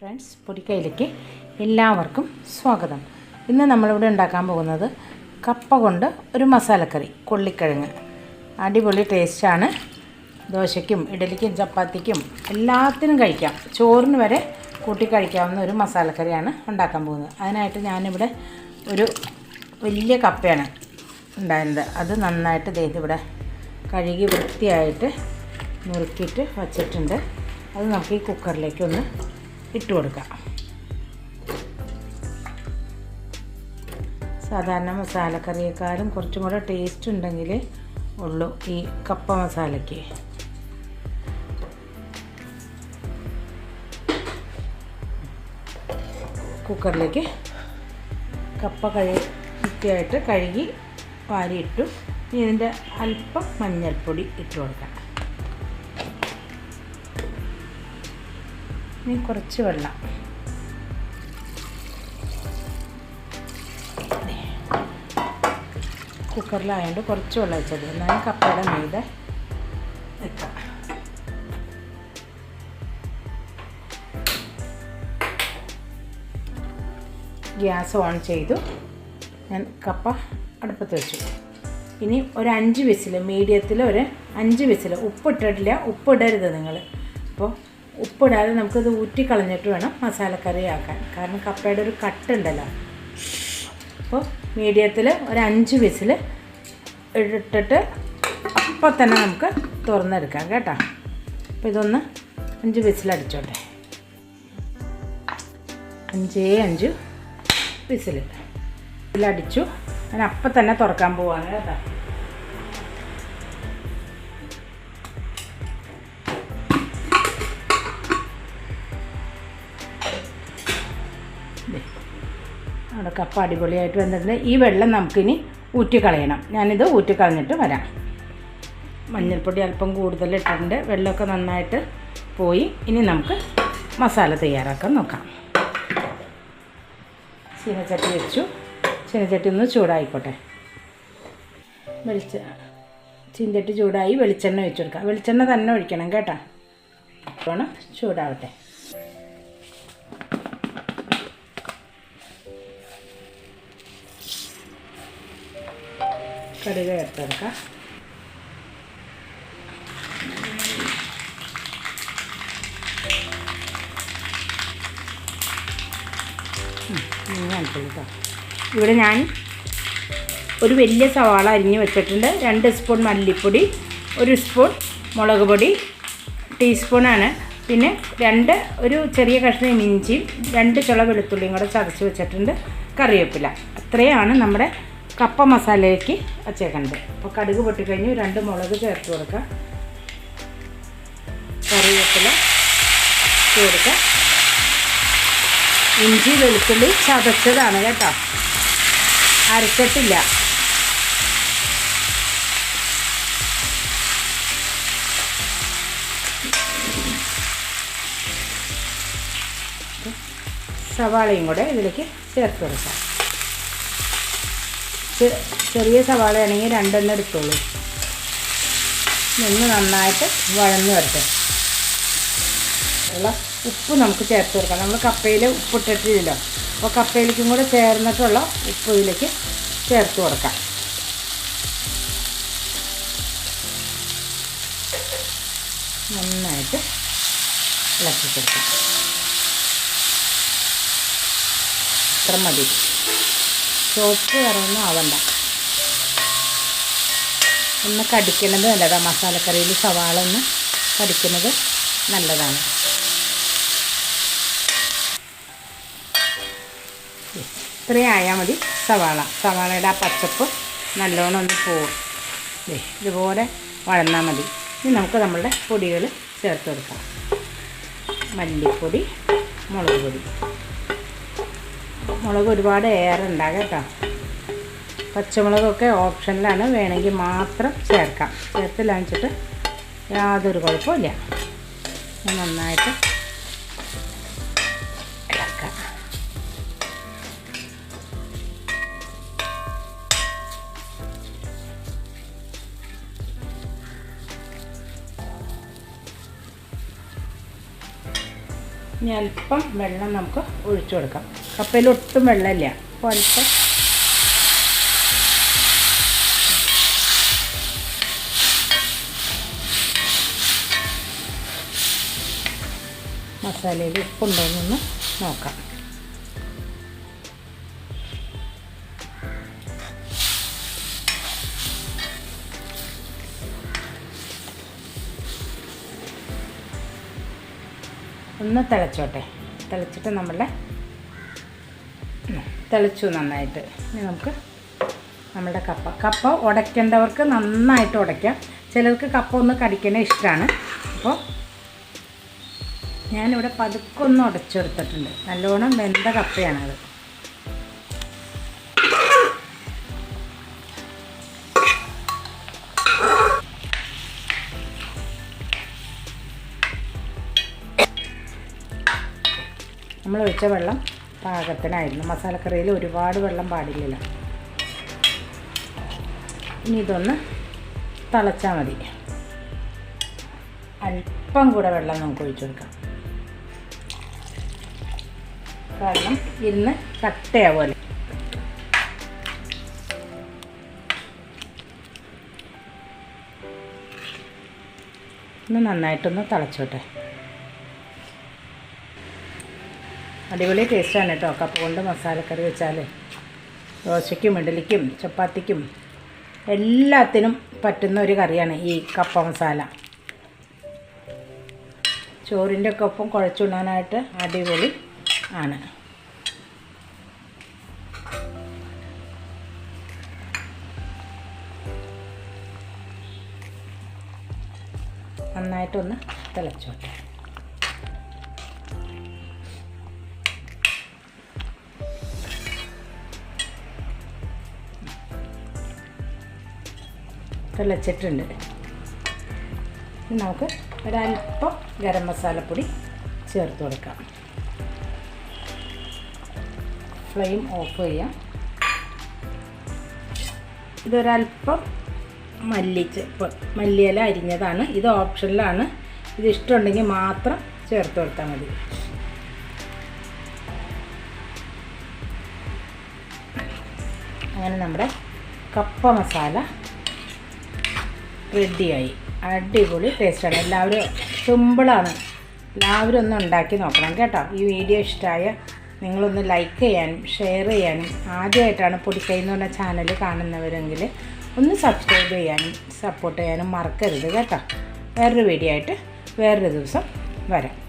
Friends പൊടിക്കയിലേക്ക് എല്ലാവർക്കും സ്വാഗതം. ഇന്ന് നമ്മളിവിടെ ഉണ്ടാക്കാൻ പോകുന്നത് കപ്പ കൊണ്ട് ഒരു മസാലക്കറി കൊള്ളിക്കിഴങ്ങ്. അടിപൊളി ടേസ്റ്റാണ് ദോശയ്ക്കും ഇഡലിക്കും ചപ്പാത്തിക്കും എല്ലാത്തിനും കഴിക്കാം. ചോറിന് വരെ കൂട്ടി കഴിക്കാവുന്ന ഒരു മസാലക്കറിയാണ് ഉണ്ടാക്കാൻ പോകുന്നത്. അതിനായിട്ട് ഞാനിവിടെ ഒരു വലിയ കപ്പയാണ് ഉണ്ടായിരുന്നത്. അത് നന്നായിട്ട് ദേ ഇവിടെ കഴുകി വൃത്തിയായിട്ട് നുറുക്കിയിട്ട് വച്ചിട്ടുണ്ട്. അത് നമുക്ക് ഈ കുക്കറിലേക്ക് ഒന്ന് ഇട്ട് കൊടുക്കാം സാധാരണ മസാലക്കറിയേക്കാളും കുറച്ചും കൂടെ ടേസ്റ്റ് ഉണ്ടെങ്കിൽ ഉള്ളൂ ഈ കപ്പ മസാലയ്ക്ക്. കുക്കറിലേക്ക് കപ്പ കഴുകി വൃത്തിയായിട്ട് കഴുകി വാരിയിട്ടു ഇതിന്റെ അല്പം മഞ്ഞൾപ്പൊടി ഇട്ട് കൊടുക്കാം. ഇനി കുറച്ച് വെള്ളം. കുക്കറിലായതുകൊണ്ട് കുറച്ച് വെള്ളം വെച്ചത് എന്നാലും കപ്പയുടെ മീതെ വെക്കാം. ഗ്യാസ് ഓൺ ചെയ്തു. ഞാൻ കപ്പ അടുപ്പത്ത് വെച്ചു. ഇനി ഒരു അഞ്ച് വിസിൽ മീഡിയത്തിൽ ഒരു അഞ്ച് വിസിൽ ഉപ്പിട്ടിട്ടില്ല ഉപ്പിടരുത് നിങ്ങൾ അപ്പോൾ ഉപ്പിടാതെ നമുക്കത് ഊറ്റിക്കളഞ്ഞിട്ട് വേണം മസാലക്കറി ആക്കാൻ. കാരണം കപ്പയുടെ ഒരു കട്ട് ഉണ്ടല്ലോ അപ്പോൾ മീഡിയത്തിൽ ഒരു അഞ്ച് വിസിൽ ഇട്ടിട്ട് അപ്പോൾ തന്നെ നമുക്ക് തുറന്നെടുക്കാം കേട്ടോ. അപ്പോൾ ഇതൊന്ന് അഞ്ച് വിസിലടിച്ചോട്ടെ അഞ്ചേ അഞ്ച് വിസിൽ. വിസിലടിച്ചു. ഞാൻ അപ്പം തന്നെ തുറക്കാൻ പോവാണ് കേട്ടോ. അവിടെ കപ്പ അടിപൊളിയായിട്ട് വന്നിട്ടുണ്ട്. ഈ വെള്ളം നമുക്കിനി ഊറ്റിക്കളയണം. ഞാനിത് ഊറ്റിക്കളഞ്ഞിട്ട് വരാം. മഞ്ഞൾപ്പൊടി അല്പം കൂടുതൽ ഇട്ടിട്ടുണ്ട്. വെള്ളമൊക്കെ നന്നായിട്ട് പോയി. ഇനി നമുക്ക് മസാല തയ്യാറാക്കാൻ നോക്കാം. ചീനച്ചട്ടി വെച്ചു. ചീനച്ചട്ടി ഒന്ന് ചൂടായിക്കോട്ടെ. വെളിച്ച ചീനച്ചട്ടി ചൂടായി വെളിച്ചെണ്ണ വെച്ചു കൊടുക്കാം വെളിച്ചെണ്ണ തന്നെ ഒഴിക്കണം കേട്ടോ. വേണം ചൂടാവട്ടെ. കടുക് ചേർത്തെടുക്കാം ഇവിടെ ഞാൻ ഒരു വലിയ സവാള അരിഞ്ഞ് വെച്ചിട്ടുണ്ട്. രണ്ട് സ്പൂൺ മല്ലിപ്പൊടി ഒരു സ്പൂൺ മുളക് പൊടി ടീസ്പൂണാണ്. പിന്നെ രണ്ട് ഒരു ചെറിയ കഷ്ണം ഇഞ്ചിയും രണ്ട് ചുള വെളുത്തുള്ളിയും കൂടെ ചതച്ച് വെച്ചിട്ടുണ്ട്. കറിവേപ്പില. അത്രയാണ് നമ്മുടെ കപ്പ മസാലയ്ക്ക് വച്ചേക്കുന്നത് അപ്പോൾ കടുക് പൊട്ടിക്കഴിഞ്ഞ് രണ്ട് മുളക് ചേർത്ത് കൊടുക്കുക കറിവേപ്പില കൊടുക്കുക ഇഞ്ചി വെളുത്തുള്ളി ചതച്ചതാണ് കേട്ടോ. അരച്ചിട്ടില്ല. സവാളയും കൂടെ ഇതിലേക്ക് ചേർത്ത് കൊടുക്കാം. ചെറിയ സവാളയാണെങ്കിൽ രണ്ടെണ്ണം എടുത്തോളൂ. നിന്ന് നന്നായിട്ട് വഴന്ന് വരട്ടെ. ഉള്ള ഉപ്പ് നമുക്ക് ചേർത്ത് കൊടുക്കാം നമ്മൾ കപ്പയിൽ ഉപ്പിട്ടിട്ടില്ലല്ലോ അപ്പോൾ കപ്പയിലേക്കും കൂടെ ചേർന്നിട്ടുള്ള ഉപ്പ് ഇതിലേക്ക് ചേർത്ത് കൊടുക്കാം. നന്നായിട്ട് ഇളക്കി കൊടുക്കാം. അത്ര മതി. ചുവപ്പ് കറൊന്നും ആവണ്ട. ഒന്ന് കടിക്കുന്നത് നല്ലതാണ് മസാലക്കറിയിൽ സവാള ഒന്ന് കടിക്കുന്നത് നല്ലതാണ്. ഇത്രയും ആയാൽ മതി സവാള. സവാളയുടെ ആ പച്ചപ്പ് നല്ലോണം ഒന്ന് പോവും. ഇതുപോലെ വഴന്നാൽ മതി. ഇനി നമുക്ക് നമ്മളുടെ പൊടികൾ ചേർത്ത് കൊടുക്കാം. മല്ലിപ്പൊടി മുളക് പൊടി. മുളക് ഒരുപാട് ഏറുണ്ടാകാം കേട്ടോ. പച്ചമുളകൊക്കെ ഓപ്ഷനിലാണ്. വേണമെങ്കിൽ മാത്രം ചേർക്കാം. ചേർത്തില്ല വെച്ചിട്ട് യാതൊരു കുഴപ്പമില്ല നന്നായിട്ട് ഇനി അല്പം വെള്ളം നമുക്ക് ഒഴിച്ചു കൊടുക്കാം. കപ്പയിൽ ഒട്ടും വെള്ളമില്ല. അപ്പോൾ അല്പം. മസാലയിൽ ഉപ്പുണ്ടോ എന്നൊന്ന് നോക്കാം. ഒന്ന് തിളച്ചോട്ടെ. തിളച്ചിട്ട് നമ്മളുടെ തിളച്ചു നന്നായിട്ട്. ഇനി നമുക്ക് നമ്മളുടെ കപ്പ. കപ്പ ഉടയ്ക്കേണ്ടവർക്ക് നന്നായിട്ട് ഉടയ്ക്കാം. ചിലർക്ക് കപ്പ ഒന്ന് കടിക്കണേ ഇഷ്ടമാണ്. അപ്പോൾ ഞാനിവിടെ പതുക്കൊന്ന് ഉടച്ചെടുത്തിട്ടുണ്ട്. നല്ലോണം വെന്ത കപ്പയാണത്. നമ്മൾ ഒഴിച്ച വെള്ളം പാകത്തിനായിരുന്നു. മസാലക്കറിയിൽ ഒരുപാട് വെള്ളം പാടില്ലല്ലോ. ഇനി ഇതൊന്ന് തിളച്ചാൽ മതി. അല്പം കൂടെ വെള്ളം നമുക്ക് ഒഴിച്ചു കൊടുക്കാം. കാരണം ഇരുന്ന് കട്ടയാവുമല്ലോ ഒന്ന് നന്നായിട്ടൊന്ന് തിളച്ചോട്ടെ. അടിപൊളി ടേസ്റ്റാണ് കേട്ടോ. കപ്പ കൊണ്ട് മസാലക്കറി വെച്ചാൽ ദോശയ്ക്കും ഇഡലിക്കും ചപ്പാത്തിക്കും എല്ലാത്തിനും പറ്റുന്ന ഒരു കറിയാണ് ഈ കപ്പ മസാല. ചോറിന്റെ ഒക്കെ ഒപ്പം കുഴച്ചുണ്ണാനായിട്ട് അടിപൊളി ആണ്. നന്നായിട്ടൊന്ന് തിളച്ചോട്ടെ. തിളച്ചിട്ടുണ്ട് നമുക്ക് ഒരല്പം ഗരം മസാലപ്പൊടി ചേർത്ത് കൊടുക്കാം. ഫ്ലെയിം ഓഫ് ചെയ്യാം. ഇതൊരല്പം മല്ലിച്ച് മല്ലിയില അരിഞ്ഞതാണ്. ഇത് ഓപ്ഷനിലാണ്. ഇത് ഇഷ്ടമുണ്ടെങ്കിൽ മാത്രം ചേർത്ത് കൊടുത്താൽ മതി. അങ്ങനെ നമ്മുടെ കപ്പ മസാല റെഡിയായി. അടിപൊളി ടേസ്റ്റാണ് എല്ലാവരും സിമ്പിളാണ്. എല്ലാവരും ഒന്ന് ഉണ്ടാക്കി നോക്കണം കേട്ടോ. ഈ വീഡിയോ ഇഷ്ടമായ നിങ്ങളൊന്ന് ലൈക്ക് ചെയ്യാനും ഷെയർ ചെയ്യാനും ആദ്യമായിട്ടാണ് പൊടിക്കൈ എന്ന് പറഞ്ഞ ചാനൽ കാണുന്നവരെങ്കിൽ ഒന്ന് സബ്സ്ക്രൈബ് ചെയ്യാനും സപ്പോർട്ട് ചെയ്യാനും മറക്കരുത് കേട്ടോ. വേറൊരു വീഡിയോ ആയിട്ട് വേറൊരു ദിവസം വരാം.